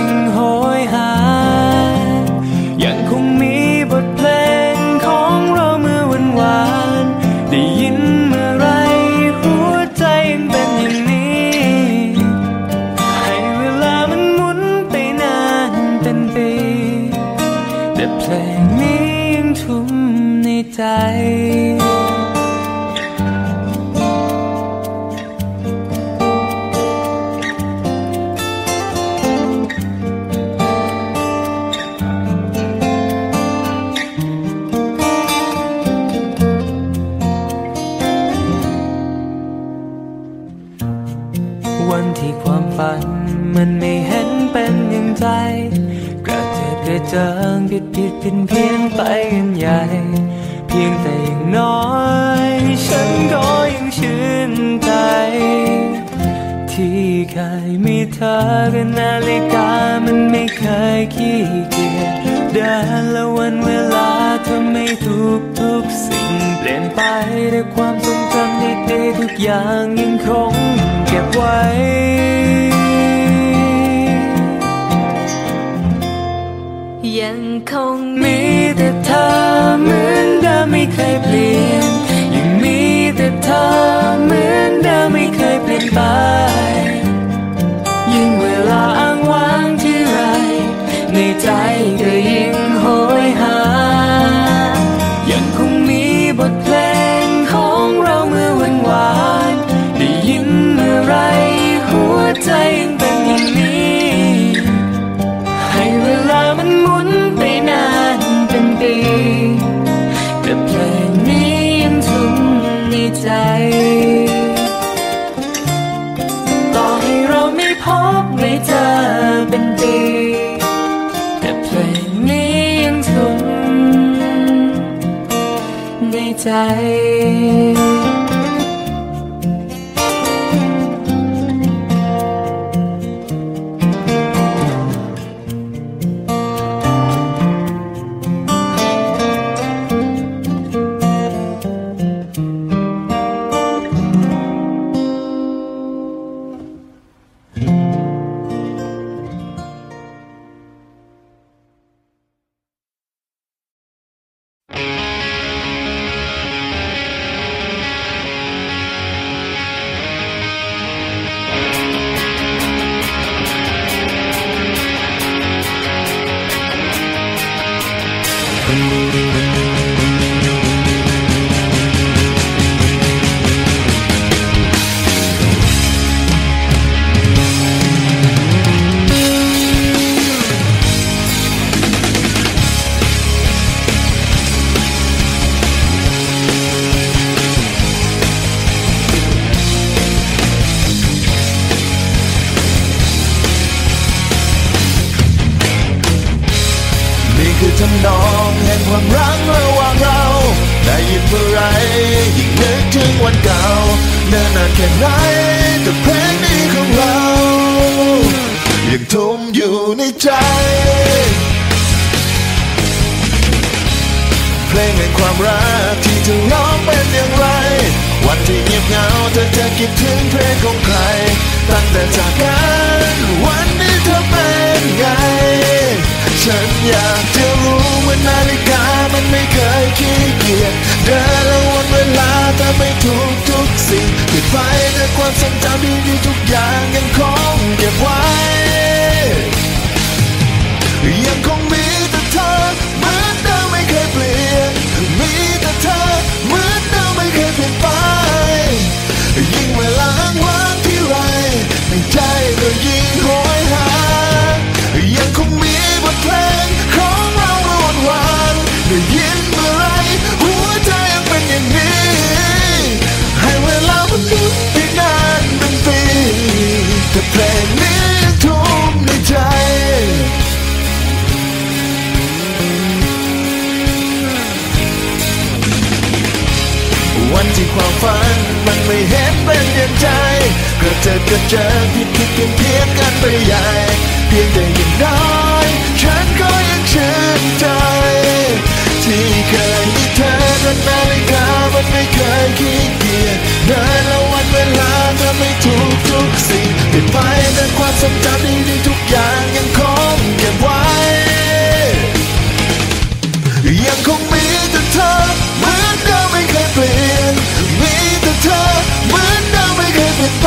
ง ใจวันที่ความฝันมันไม่เห็นเป็นอย่างใจ กระเจิดกระเจิงผิดผิดเพี้ยนเพี้ยนไปกันใหญ่ พียงแต่อย่างน้อย ฉันก็ยังชื่นใจ ที่เคยมีเธอกับนาฬิกามันไม่เคยขี้เกียจเดินและวันเวลาเธอไม่ทุกทุกๆสิ่ง เปลี่ยนไปด้วยความทรงจำดีๆทุกอย่างยังคงเก็บไว้ ยังคงมีแต่เธอเหมือนเดิมไม่เคยเปลี่ยน พบไม่เจอเป็นปีแต่เพลงนี้ยังทุนในใจ นี่ ความรักระหว่างเรา ได้ยินเมื่อไรยิ่งนึกถึงวันเก่าเนิ่นนานแค่ไหนแต่เพลงนี้ของเรา ยังทุ่มอยู่ในใจ เพลงแห่งความรักที่เธอร้องเป็นอย่างไร วันที่เงียบเหงาเธอจะคิดถึงเพลงของใคร ตั้งแต่จากกัน ทุกทุกสิ่งที่ไปแต่ความทรงจำดีๆทุกอย่างยังคง มันไม่เดียนใจกระเจิดกระเจิงผิดผิดเพี้ยนเพี้ยนกันไปใหญ่ เพียงแต่ย่างน้อยฉันก็ยังชื่นใจ ที่เคยมีเธอจนนาฬิกามันไม่เคยขี้เกียจเดินล้ววันเวลาทำให้ทุกทุกสิ่งเปลี่ยนไปแต่ความทรงจำดีๆ ไป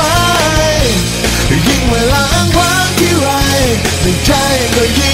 ลี่ยนไป ยิ่งเวลาอ้างว้างที่ไรในใจก็ยิ่ง